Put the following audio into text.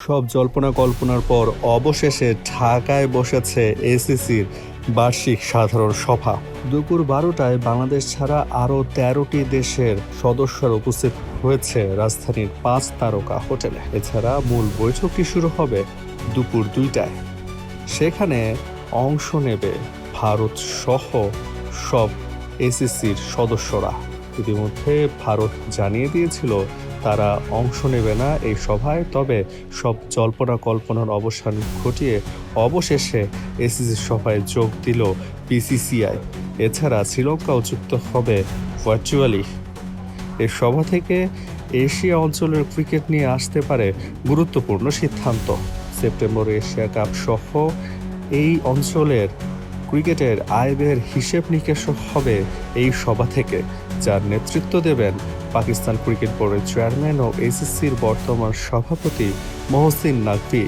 সব জল্পনা কল্পনার পর অবশেষে ঢাকায় বসেছে এসিসির বার্ষিক সাধারণ সভা। দুপুর বারোটায় বাংলাদেশ ছাড়া আরও তেরোটি দেশের সদস্যরা উপস্থিত হয়েছে রাজধানীর পাঁচ তারকা হোটেলে। এছাড়া মূল বৈঠকটি শুরু হবে দুপুর দুইটায়? সেখানে অংশ নেবে ভারত সহ সব এসিসির সদস্যরা। ইতিমধ্যে ভারত জানিয়ে দিয়েছিল তারা অংশ নেবে না এই সভায়, তবে সব জল্পনা কল্পনার অবসান ঘটিয়ে অবশেষে এসিসি সভায় যোগ দিল পিসিসিআই। এছাড়া শ্রীলঙ্কাও যুক্ত হবে ভার্চুয়ালি। এই সভা থেকে এশিয়া অঞ্চলের ক্রিকেট নিয়ে আসতে পারে গুরুত্বপূর্ণ সিদ্ধান্ত। সেপ্টেম্বর এশিয়া কাপ সহ এই অঞ্চলের ক্রিকেটের আয় ব্যয়ের হিসেব নিকেশ হবে এই সভা থেকে, যার নেতৃত্ব দেবেন পাকিস্তান ক্রিকেট বোর্ডের চেয়ারম্যান ও এসএসসির বর্তমান সভাপতি মহসিন নাকভি